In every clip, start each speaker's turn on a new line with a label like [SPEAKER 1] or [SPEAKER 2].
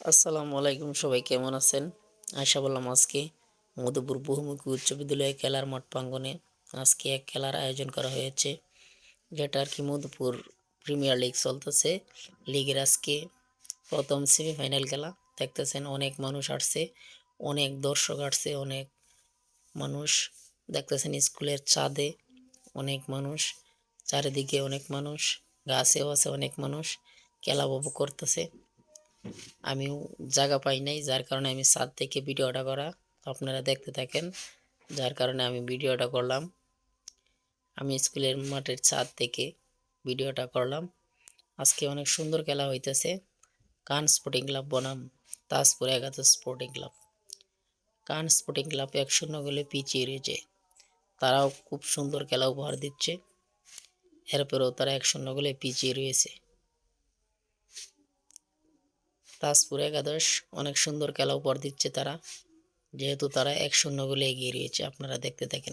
[SPEAKER 1] আসসালামু আলাইকুম, সবাই কেমন আছেন? আশা বললাম আজকে মধুপুর বহুমুখী উচ্চ বিদ্যালয়ে খেলার মাঠ প্রাঙ্গনে আজকে এক খেলার আয়োজন করা হয়েছে, যেটা আর কি মধুপুর প্রিমিয়ার লিগ চলতেছে। লিগের আজকে প্রথম সেমিফাইনাল খেলা। দেখতেছেন অনেক মানুষ আসছে, অনেক দর্শক আসছে, অনেক মানুষ। দেখতেছেন স্কুলের ছাদে অনেক মানুষ, চারিদিকে অনেক মানুষ, গাছেও আছে অনেক মানুষ, খেলা উপভোগ করতেছে। আমিও জায়গা পাই নাই, যার কারণে আমি ছাদ থেকে ভিডিওটা করা আপনারা দেখতে থাকেন। যার কারণে আমি ভিডিওটা করলাম। আমি স্কুলের মাঠের ছাদ থেকে ভিডিওটা করলাম। আজকে অনেক সুন্দর খেলা হইতেছে। কান স্পোর্টিং ক্লাব বনাম, তাজপুর এগারো স্পোর্টিং ক্লাব। কান স্পোর্টিং ক্লাব এক শূন্য গোলে পিছিয়ে রয়েছে। তারাও খুব সুন্দর খেলা উপহার দিচ্ছে। এরপরেও তারা এক শূন্য গোলে পিছিয়ে রয়েছে। তাজপুর একাদশ অনেক সুন্দর খেলা উপহার দিচ্ছে তারা। যেহেতু তারা এক শূন্য গোলে এগিয়ে রয়েছে, আপনারা দেখতে থাকেন।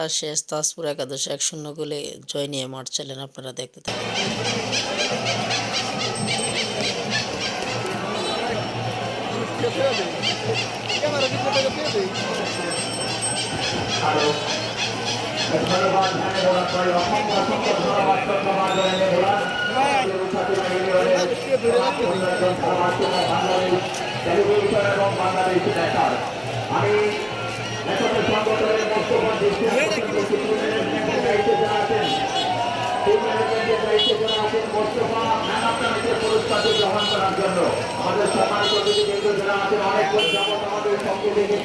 [SPEAKER 1] খেলা শেষ, তাজপুর একাদশ এক শূন্য গোলে জয় নিয়ে মাঠ চালেন আপনারা দেখতে থাকেন।
[SPEAKER 2] আমি মোস্তফা পুরস্কারটি গ্রহণ করার জন্য। আমাদের সম্মানিত অতিথিবৃন্দ যারা আছেন অনেকক্ষণ যাবত আমাদের সঙ্গে থেকে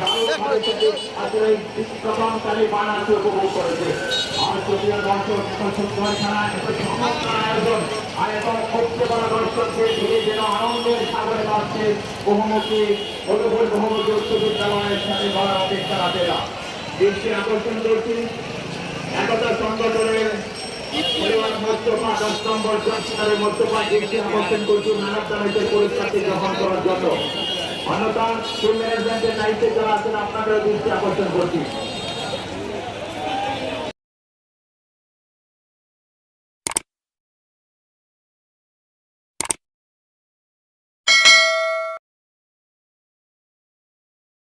[SPEAKER 2] আসলে প্রথমকারী বানাতে উপভোগ করছি। একতা সংগঠনের মোস্তফা দশ নম্বর সংস্কারের মোস্তফা দৃষ্টি আকর্ষণ করছি মানব দামের পুরস্কারটি গ্রহণ করার জন্য। অন্যথা টিম ম্যানেজমেন্টের দায়িত্বে যারা আছেন আপনাদের দৃষ্টি আকর্ষণ করছি।